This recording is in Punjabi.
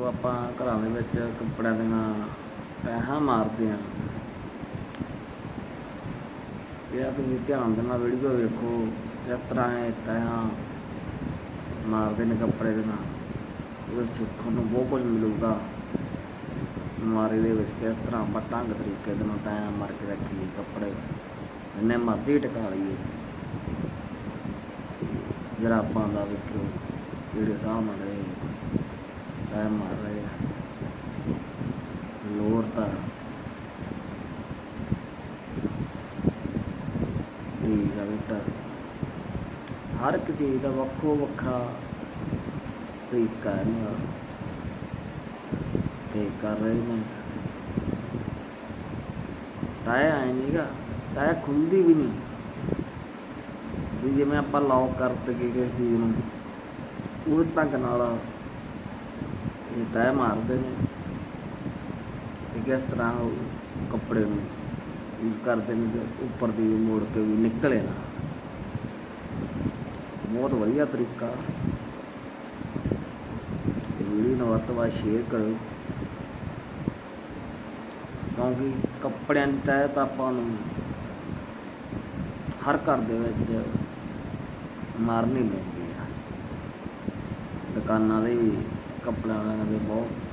ਉਹ ਆਪਾਂ ਘਰਾਂ ਦੇ ਵਿੱਚ ਕੱਪੜਿਆਂ ਦੇ ਨਾਲ ਮਾਰਦੇ ਆ ਇਹ ਆ ਤੁਸੀਂ ਧਿਆਨ ਦੇ ਨਾਲ ਵੀਡੀਓ ਵੇਖੋ ਕਿਸ ਤਰ੍ਹਾਂ ਇਹ ਤੈਹਾਂ ਮਾਰਦੇ ਨੇ ਕੱਪੜੇ ਦੇ ਨਾਲ। ਉਹਦੇ ਵਿੱਚ ਸਿੱਖਣ ਨੂੰ ਬਹੁਤ ਕੁਝ ਮਿਲੂਗਾ। ਮਾਰੇ ਦੇ ਵਿੱਚ ਕਿਸ ਤਰ੍ਹਾਂ ਆਪਾਂ ਢੰਗ ਤਰੀਕੇ ਦੇ ਨਾਲ ਤੈਹਾਂ ਮਾਰ ਕੇ ਰੱਖੀਏ ਕੱਪੜੇ। ਜਿੰਨੇ ਮਰਜ਼ੀ ਟਿਕਾ ਲਈਏ। ਜਰਾਬਾਂ ਦਾ ਵੇਖਿਓ ਜਿਹੜੇ ਹਿਸਾਬ ਨਾਲ ਮਾਰ ਰਹੇ ਆ ਲੋਰ ਤਾਂ ਟੀ-ਸ਼ਰਟ ਹਰ ਇੱਕ ਚੀਜ਼ ਦਾ ਵੱਖੋ ਵੱਖਰਾ ਤਰੀਕਾ ਹੈ ਨਾ। ਤੇ ਕਰ ਰਹੇ ਨੇ। ਤਾਇਆ ਆਏ ਨਹੀਂਗਾ ਤਾਇਆ ਖੁੱਲਦੀ ਵੀ ਨਹੀਂ ਵੀ ਜਿਵੇਂ ਆਪਾਂ ਲੌਕ ਕਰ ਦਈਏ ਕਿਸੇ ਚੀਜ਼ ਨੂੰ, ਉਸ ਢੰਗ ਨਾਲ ਇਹ ਤੈਅ ਮਾਰਦੇ ਨੇ। ਤੇ ਕਿਸ ਤਰ੍ਹਾਂ ਉਹ ਕੱਪੜੇ ਨੂੰ ਯੂਜ਼ ਕਰਦੇ ਨੇ ਤੇ ਉੱਪਰ ਦੀ ਮੋੜ ਕੇ ਵੀ ਨਿਕਲੇ ਨਾ। ਬਹੁਤ ਵਧੀਆ ਤਰੀਕਾ। ਵੀਡੀਓ ਨੂੰ ਵੱਧ ਤੋਂ ਵੱਧ ਸ਼ੇਅਰ ਕਰੋ ਕਿਉਂਕਿ ਕੱਪੜਿਆਂ ਦੀ ਤੈਅ ਤਾਂ ਆਪਾਂ ਨੂੰ ਹਰ ਘਰ ਦੇ ਵਿੱਚ ਮਾਰਨੀ ਪੈਂਦੀ ਆ। ਦੁਕਾਨਾਂ ਦੇ ਵੀ ਕੱਪੜਿਆਂ ਵਾਲਿਆਂ ਦੇ ਬਹੁਤ